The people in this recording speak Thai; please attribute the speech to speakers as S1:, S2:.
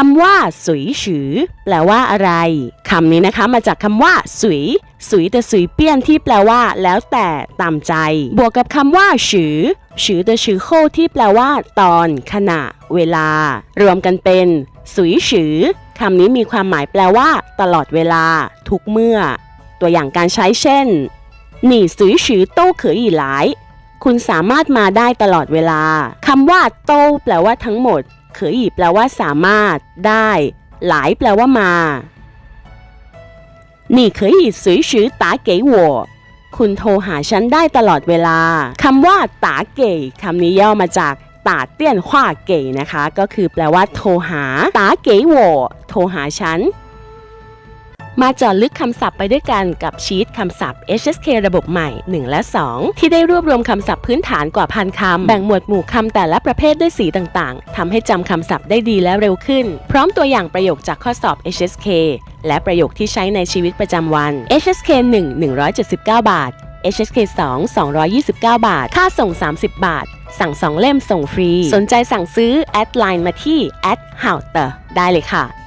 S1: คำว่าสุยฉือแปลว่าอะไรคำนี้นะคะมาจากคำว่าสุยสุยแต่สุยเปี้ยนที่แปลว่า แล้วแต่ตามใจ บวกกับคำว่าฉือฉือแต่ฉือโคที่แปลว่า ตอนขณะ เวลา รวมกันเป็นสุยฉือคำนี้มีความหมายแปลว่า ตลอดเวลา ทุกเมื่อ ตัวอย่างการใช้เช่นหนี่สุยฉือโต้เขยอีหลายคุณสามารถมาได้ตลอดเวลาคำว่าโต้แปลว่าทั้งหมด เขยแปลว่าสามารถ ได้ หลายแปลว่ามา你可以随时打给我คุณโทรหาฉันได้ตลอดเวลา คำว่าตาเก๋คำนี้ย่อมาจากตาเตี้ยนขว้าเก๋นะคะ ก็คือแปลว่า โทรหาตาเก๋我โทรหาฉัน มาเจาะลึกคำศัพท์ไปด้วยกันกับชีตคำศัพท์ HSK ระบบใหม่ 1 และ 2 ที่ได้รวบรวมคำศัพท์พื้นฐานกว่าพันคำ แบ่งหมวดหมู่คำแต่ละประเภทด้วยสีต่างๆทำให้จำคำศัพท์ได้ดีและเร็วขึ้น พร้อมตัวอย่างประโยคจากข้อสอบ HSK และประโยคที่ใช้ในชีวิตประจำวัน HSK 1 179 บาท HSK 2 229 บาท ค่าส่ง 30 บาท สั่ง 2 เล่มส่งฟรี สนใจสั่งซื้อ แอดไลน์มาที่ h o u t e r ได้เลยค่ะ